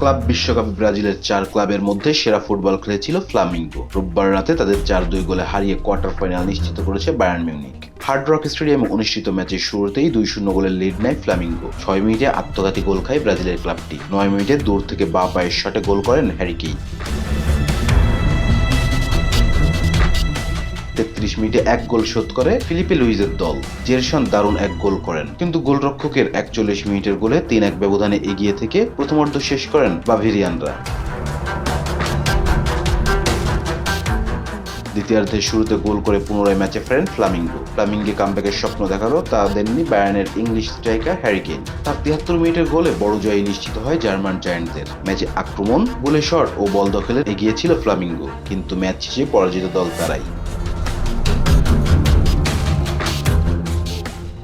Club, বিশ্বকাপে ব্রাজিলের চার ক্লাবের মধ্যে সেরা ফুটবল খেলেছিল ফ্লামিঙ্গো। রোববার রাতে তাদের চার দুই গোলে হারিয়ে কোয়ার্টার ফাইনাল নিশ্চিত করেছে বায়ার্ন মিউনিক হার্ড রক স্টেডিয়ামে অনুষ্ঠিত ম্যাচের শুরুতেই দুই শূন্য গোলের লিড নেয় ফ্লামিঙ্গো। ছয় মিনিটে আত্মঘাতী গোল খায় ব্রাজিলের ক্লাবটি। নয় মিনিটে দূর থেকে বা পায়ের শটে গোল করেন হ্যারিকেই তেত্রিশ মিনিটে এক গোল শোধ করে ফিলিপে লুইজের দল। জেরসন দারুণ এক গোল করেন। কিন্তু গোলরক্ষকের একচল্লিশ মিনিটের গোলে তিন এক ব্যবধানে এগিয়ে থেকে প্রথমার্ধ শেষ করেন বাভেরিয়ানরা। দ্বিতীয়ার্ধের শুরুতে গোল করে পুনরায় ম্যাচে ফেরেন ফ্লামিঙ্গো। ফ্লামিঙ্গে কামব্যাকের স্বপ্ন দেখাল তা দেননি বায়ানের ইংলিশ স্ট্রাইকার হ্যারিকেন তার তিয়াত্তর মিনিটের গোলে বড় জয় নিশ্চিত হয় জার্মান জায়ান্টদের ম্যাচে আক্রমণ, গোলে শট ও বল দখলে এগিয়েছিল ফ্লামিঙ্গো, কিন্তু ম্যাচ শেষে পরাজিত দল তারাই।